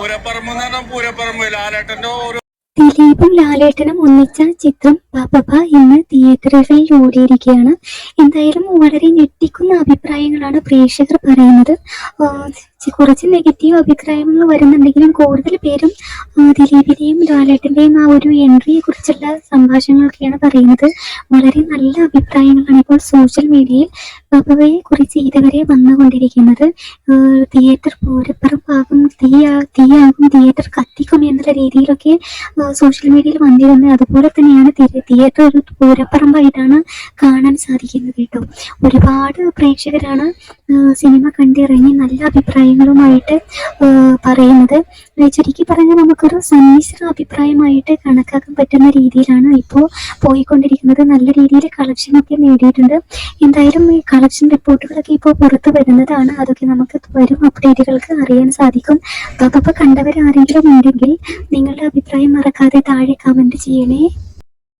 പൂരപ്പറമ്പ് പൂരപ്പറമ്പ്. ലാലേട്ടന്റെ ഓരോ ദിലീപും ലാലേട്ടനും ഒന്നിച്ച ചിത്രം പാപ്പ ഇന്ന് തിയേറ്ററുകളിൽ ഓടിയിരിക്കുകയാണ്. എന്തായാലും വളരെ ഞെട്ടിക്കുന്ന അഭിപ്രായങ്ങളാണ് പ്രേക്ഷകർ പറയുന്നത്. കുറച്ച് നെഗറ്റീവ് അഭിപ്രായങ്ങൾ വരുന്നുണ്ടെങ്കിലും കൂടുതൽ പേരും ദിലീപിന്റെയും ലാലേട്ടന്റെയും ആ ഒരു എൻട്രിയെ കുറിച്ചുള്ള സംഭാഷണങ്ങളൊക്കെയാണ് പറയുന്നത്. വളരെ നല്ല അഭിപ്രായങ്ങളാണ് ഇപ്പോൾ സോഷ്യൽ മീഡിയയിൽ പാപ്പയെ കുറിച്ച് ഇതുവരെ വന്നുകൊണ്ടിരിക്കുന്നത്. തിയേറ്റർ പൂരപ്പുറപ്പാകും തീ തീയാകും തിയേറ്റർ കത്തിക്കും എന്നുള്ള രീതിയിലൊക്കെ സോഷ്യൽ മീഡിയയിൽ വന്നിരുന്നത്. അതുപോലെ തന്നെയാണ് തിയ- തിയേറ്റർ ഒരു പൂരപ്പറമ്പായിട്ടാണ് കാണാൻ സാധിക്കുന്നത് കേട്ടോ. ഒരുപാട് പ്രേക്ഷകരാണ് സിനിമ കണ്ടിറങ്ങി നല്ല അഭിപ്രായങ്ങളുമായിട്ട് പറയുന്നത്. ചുരുക്കി പറഞ്ഞാൽ നമുക്കൊരു സമ്മിശ്ര അഭിപ്രായമായിട്ട് കണക്കാക്കാൻ പറ്റുന്ന രീതിയിലാണ് ഇപ്പോൾ പോയിക്കൊണ്ടിരിക്കുന്നത്. നല്ല രീതിയിൽ കളക്ഷനൊക്കെ നേടിയിട്ടുണ്ട്. എന്തായാലും ഈ കളക്ഷൻ റിപ്പോർട്ടുകളൊക്കെ ഇപ്പോൾ പുറത്തു വരുന്നതാണ്. അതൊക്കെ നമുക്ക് വരും അപ്ഡേറ്റുകൾക്ക് അറിയാൻ സാധിക്കും. അപ്പോൾ കണ്ടവരാരെങ്കിലും ഉണ്ടെങ്കിൽ നിങ്ങളുടെ അഭിപ്രായം മറക്കാതെ താഴെ കമന്റ് ചെയ്യണേ.